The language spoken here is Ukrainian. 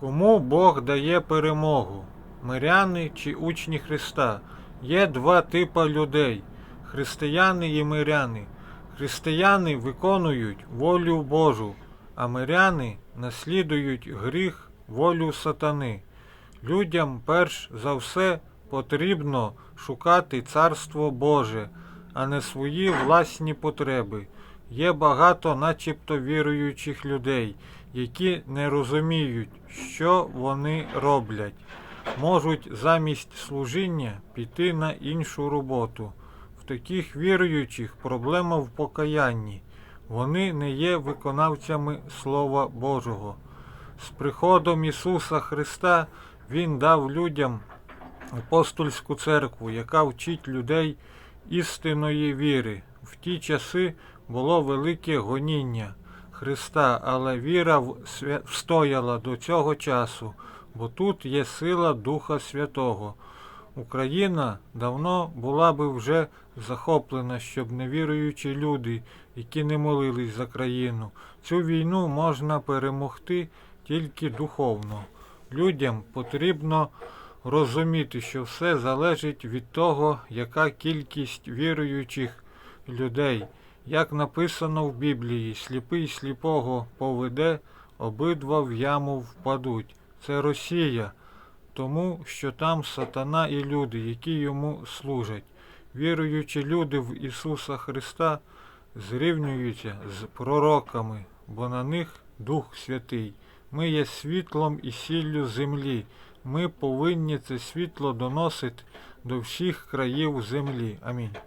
Кому Бог дає перемогу? Миряни чи учні Христа? Є два типи людей християни і миряни. Християни виконують волю Божу, а миряни наслідують гріх, волю сатани. Людям перш за все потрібно шукати Царство Боже, а не свої власні потреби. Є багато начебто віруючих людей, які не розуміють, що вони роблять. Можуть замість служіння піти на іншу роботу. В таких віруючих проблема в покаянні. Вони не є виконавцями Слова Божого. З приходом Ісуса Христа Він дав людям апостольську церкву, яка вчить людей істинної віри. В ті часи було велике гоніння Христа, але віра встояла до цього часу, бо тут є сила Духа Святого. Україна давно була би вже захоплена, щоб невіруючі люди, які не молились за країну. Цю війну можна перемогти тільки духовно. Людям потрібно розуміти, що все залежить від того, яка кількість віруючих людей. Як написано в Біблії, сліпий сліпого поведе, обидва в яму впадуть. Це Росія, тому що там сатана і люди, які йому служать. Віруючі люди в Ісуса Христа зрівнюються з пророками, бо на них Дух Святий. Ми є світлом і сіллю землі. Ми повинні це світло доносити до всіх країв землі. Амінь.